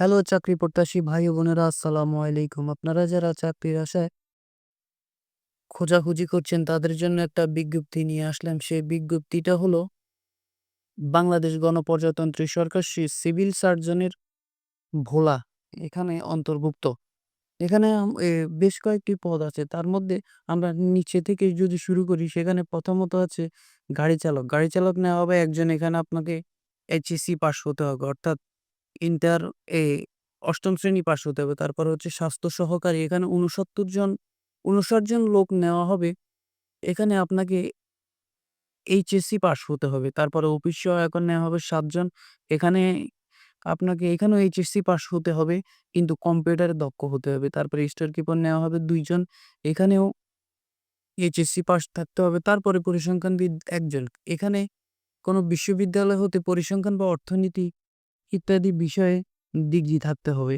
Hello চাকরি প্রত্যাশী ভাই বোনেরা, আসসালামু আলাইকুম। আপনারা যারা চাকরির আশায় খোঁজাখুঁজি করছেন, তাদের জন্য একটা বিজ্ঞপ্তি নিয়ে আসলাম। সেই বিজ্ঞপ্তিটা হলো, বাংলাদেশ গণপ্রজাতন্ত্রী সরকার সি- সিভিল সার্জনের ভোলা এখানে অন্তর্ভুক্ত। এখানে বেশ কয়েকটি পদ আছে। তার মধ্যে আমরা নিচে থেকে যদি শুরু করি, সেখানে প্রথমত আছে গাড়ি চালক। গাড়ি চালক নেওয়া হবে, একজন এখানে আপনাকে এইচএসসি পাস হতে হবে। অর্থাৎ ইন্টার এ অষ্টম শ্রেণি পাশ হতে হবে। তারপর হচ্ছে স্বাস্থ্য সহকারী। এখানে উনসত্তর জন উনষাট জন লোক নেওয়া হবে। এখানে আপনাকে এইচএসসি পাশ হতে হবে। তারপরে অফিস সহায়ক নেওয়া হবে সাতজন এখানে আপনাকে এখানেও এইচএসসি পাস হতে হবে, কিন্তু কম্পিউটারে দক্ষ হতে হবে। তারপরে স্টোর কিপার নেওয়া হবে দুইজন এখানেও এইচএসসি পাস থাকতে হবে। তারপরে পরিসংখ্যানবিদ একজন। এখানে কোনো বিশ্ববিদ্যালয় হতে পরিসংখ্যান বা অর্থনীতি ইত্যাদি বিষয়ে ডিগ্রি থাকতে হবে।